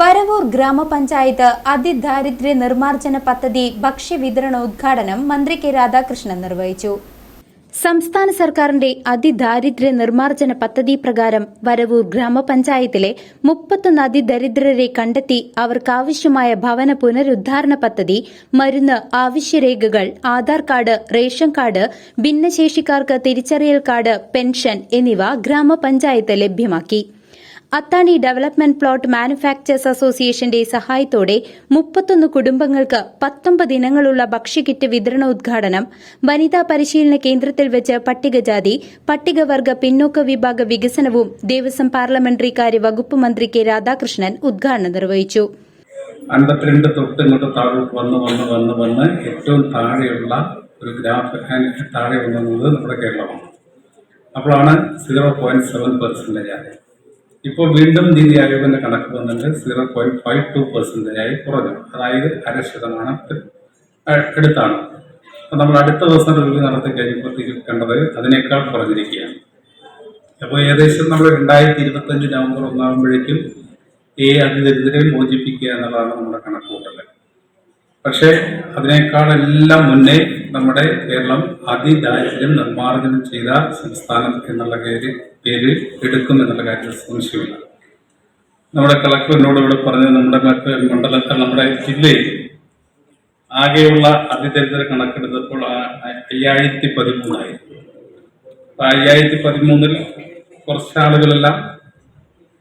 വരവൂർ ഗ്രാമപഞ്ചായത്ത് അതിദാരിദ്ര്യ നിർമ്മാർജന പദ്ധതി ഭക്ഷ്യവിതരണ ഉദ്ഘാടനം മന്ത്രി കെ രാധാകൃഷ്ണൻ നിർവഹിച്ചു. സംസ്ഥാന സർക്കാരിന്റെ അതിദാരിദ്ര്യ നിർമ്മാർജന പദ്ധതി പ്രകാരം വരവൂർ ഗ്രാമപഞ്ചായത്തിലെ മുപ്പത്തൊന്ന് അതിദരിദ്രരെ കണ്ടെത്തി അവർക്കാവശ്യമായ ഭവന പുനരുദ്ധാരണ പദ്ധതി മരുന്ന് ആവശ്യരേഖകൾ ആധാർ കാർഡ് റേഷൻ കാർഡ് ഭിന്നശേഷിക്കാർക്ക് തിരിച്ചറിയൽ കാർഡ് പെൻഷൻ എന്നിവ ഗ്രാമപഞ്ചായത്ത് ലഭ്യമാക്കി. അത്താണി ഡെവലപ്മെന്റ് പ്ലോട്ട് മാനുഫാക്ചേഴ്സ് അസോസിയേഷന്റെ സഹായത്തോടെ മുപ്പത്തൊന്ന് കുടുംബങ്ങൾക്ക് പത്തൊമ്പത് ഇനങ്ങളുള്ള ഭക്ഷ്യകിറ്റ് വിതരണ ഉദ്ഘാടനം വനിതാ പരിശീലന കേന്ദ്രത്തിൽ വെച്ച് പട്ടികജാതി പട്ടികവർഗ പിന്നോക്ക വിഭാഗ വികസനവും ദേവസ്വം പാർലമെന്ററി കാര്യ വകുപ്പ് മന്ത്രി കെ രാധാകൃഷ്ണൻ ഉദ്ഘാടനം നിർവഹിച്ചു. ഏറ്റവും ഒരു ഗ്രാഫ് താഴെ നമ്മുടെ കേരളമാണ്. അപ്പോഴാണ് സീറോ പോയിന്റ് സെവൻ പെർസെന്റേജ് ആയത് ഇപ്പോൾ വീണ്ടും നീതി ആയോഗിന്റെ കണക്ക് വന്നിട്ട് സീറോ പോയിന്റ് ഫൈവ് ടു പെർസെന്റേജായി കുറഞ്ഞു. അതായത് അര ശതമാനത്തിൽ എടുത്താണ്. അപ്പൊ നമ്മൾ അടുത്ത ദിവസം റിവ്യൂ നടത്തി കഴിഞ്ഞപ്പോഴത്തേക്ക് കണ്ടത് അതിനേക്കാൾ കുറഞ്ഞിരിക്കുകയാണ്. അപ്പോൾ ഏകദേശം നമ്മൾ രണ്ടായിരത്തി ഇരുപത്തഞ്ച് നവംബർ ഒന്നാകുമ്പോഴേക്കും ഈ അതിദരിദ്രരെ മോചിപ്പിക്കുക എന്നുള്ളതാണ് നമ്മുടെ കണക്കുകൂട്ടൽ. പക്ഷേ അതിനേക്കാളെല്ലാം മുന്നേ നമ്മുടെ കേരളം അതിദാരിദ്ര്യം നിർമ്മാർജനം ചെയ്ത സംസ്ഥാനം എന്നുള്ള പേര് പേര് എടുക്കും എന്നുള്ള കാര്യത്തിൽ സംശയമില്ല. നമ്മുടെ കളക്ടറിനോട് ഇവിടെ പറഞ്ഞത് നമ്മുടെ മണ്ഡലത്തിൽ നമ്മുടെ ജില്ലയിൽ ആകെയുള്ള അതിദരിദ്ര കണക്കെടുത്തപ്പോൾ അയ്യായിരത്തി പതിമൂന്നായിരുന്നു അപ്പൊ അയ്യായിരത്തി പതിമൂന്നിൽ കുറച്ചാളുകളെല്ലാം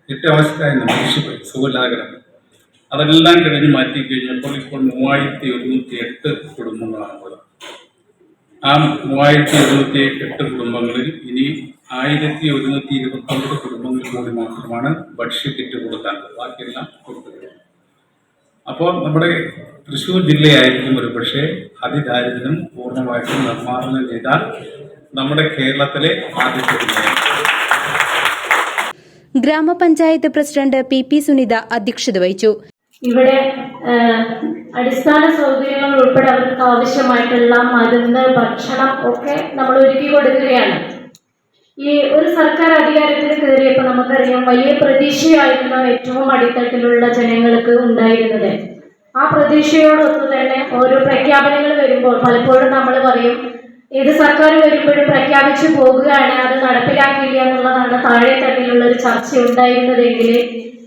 ഏറ്റവും ആവശ്യമായിരുന്നു മനുഷ്യപ്പോയി സുഖമില്ലാതെ അതെല്ലാം കഴിഞ്ഞ് മാറ്റി കഴിഞ്ഞപ്പോൾ ഇപ്പോൾ മൂവായിരത്തി ഒരുന്നൂറ്റി എട്ട് കുടുംബങ്ങളാണ് ഉള്ളത്. ആ മൂവായിരത്തി എഴുന്നൂറ്റി എട്ട് കുടുംബങ്ങളിൽ ഇനി ആയിരത്തി ഒരുന്നൂറ്റി ഇരുപത്തൊമ്പത് കുടുംബങ്ങൾ കൂടി മാത്രമാണ് ഭക്ഷ്യക്കിറ്റ് കൊടുക്കാനുള്ളത്. ബാക്കിയെല്ലാം കൊടുക്കുന്നത് അപ്പോൾ നമ്മുടെ തൃശ്ശൂർ ജില്ലയായിരിക്കും ഒരു പക്ഷേ അതിദാരിദ്ര്യം പൂർണമായിട്ടും നിർമ്മാർജനം ചെയ്താൽ നമ്മുടെ കേരളത്തിലെ ആദ്യത്തെ ജില്ലയാണ്. ഗ്രാമപഞ്ചായത്ത് പ്രസിഡന്റ് പി പി സുനിത അധ്യക്ഷത വഹിച്ചു. ഇവിടെ അടിസ്ഥാന സൗകര്യങ്ങൾ ഉൾപ്പെടെ അവർക്ക് ആവശ്യമായിട്ടുള്ള മരുന്ന് ഭക്ഷണം ഒക്കെ നമ്മൾ ഒരുക്കി കൊടുക്കുകയാണ്. ഈ ഒരു സർക്കാർ അധികാരത്തിൽ കയറിയപ്പോൾ നമുക്കറിയാം വലിയ പ്രതീക്ഷയായിരുന്നു ഏറ്റവും അടിത്തട്ടിലുള്ള ജനങ്ങൾക്ക് ഉണ്ടായിരുന്നത്. ആ പ്രതീക്ഷയോടൊത്ത് തന്നെ ഓരോ പ്രഖ്യാപനങ്ങൾ വരുമ്പോൾ പലപ്പോഴും നമ്മൾ പറയും ഏത് സർക്കാർ വരുമ്പോഴും പ്രഖ്യാപിച്ചു പോകുകയാണ് അത് നടപ്പിലാക്കില്ല എന്നുള്ളതാണ് താഴെ തട്ടിലുള്ള ഒരു ചർച്ച ഉണ്ടായിരുന്നതെങ്കിൽ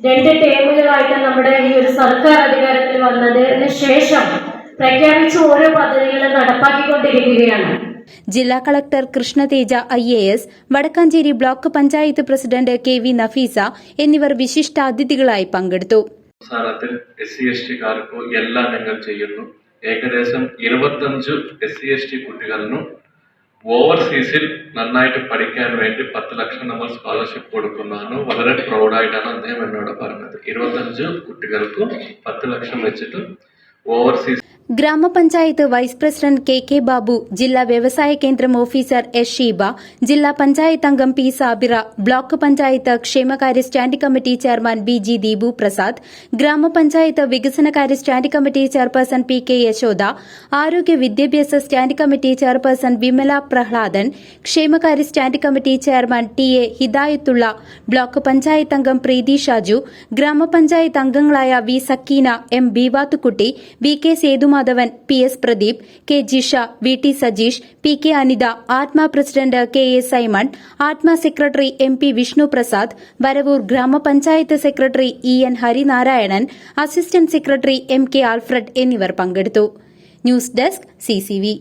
രണ്ട് ടേമുകളായിട്ട് നമ്മുടെ ഈ ഒരു സർക്കാർ അധികാരത്തിൽ വന്നതിന് ശേഷം പ്രഖ്യാപിച്ച ഓരോ പദ്ധതികളും നടപ്പാക്കിക്കൊണ്ടിരിക്കുകയാണ്. ജില്ലാ collector Krishnateja I A S Vadakkanchery block panchayat president K V Nafeesa എന്നിവർ വിശിഷ്ടാതിഥികളായി പങ്കെടുത്തു. സംസ്ഥാനത്തിൽ എസ് സി എസ് ടിക്കാർക്ക് എല്ലാം ഞങ്ങൾ ചെയ്യുന്നു. ഏകദേശം ഇരുപത്തഞ്ച് എസ് സി എസ് ടി കുട്ടികളിനും ഓവർസീസിൽ നന്നായിട്ട് പഠിക്കാൻ വേണ്ടി പത്ത് ലക്ഷം നമ്മൾ സ്കോളർഷിപ്പ് കൊടുക്കുന്നതാണ് വളരെ പ്രൗഡായിട്ടാണ് അദ്ദേഹം എന്നോട് പറഞ്ഞത് ഇരുപത്തഞ്ച് കുട്ടികൾക്കും പത്ത് ലക്ഷം വെച്ചിട്ട് ഓവർസീസ് ഗ്രാമപഞ്ചായത്ത് vice president K K Babu ജില്ലാ വ്യവസായ കേന്ദ്രം ഓഫീസർ എസ് ഷീബ ജില്ലാ പഞ്ചായത്ത് അംഗം പി സാബിറ ബ്ലോക്ക് പഞ്ചായത്ത് ക്ഷേമകാര്യ standing committee chairman B G Deepu Prasad ഗ്രാമപഞ്ചായത്ത് വികസനകാര്യ standing committee chairperson P K Yashoda ആരോഗ്യ വിദ്യാഭ്യാസ standing committee chairperson Vimala Prahladan ക്ഷേമകാര്യ standing committee chairman T A Hidayathulla block panchayat അംഗം പ്രീതി ഷാജു ഗ്രാമപഞ്ചായത്ത് അംഗങ്ങളായ V Sakkeena M Beevathukutty V K Sethumadhavan P S Pradeep K Jisha V T Sajeesh P K Anitha ATMA president K A Simon ATMA secretary M P Vishnu Prasad Varavoor ഗ്രാമപഞ്ചായത്ത് secretary E N Harinarayanan assistant secretary M K Alfred എന്നിവർ പങ്കെടുത്തു. News desk CCV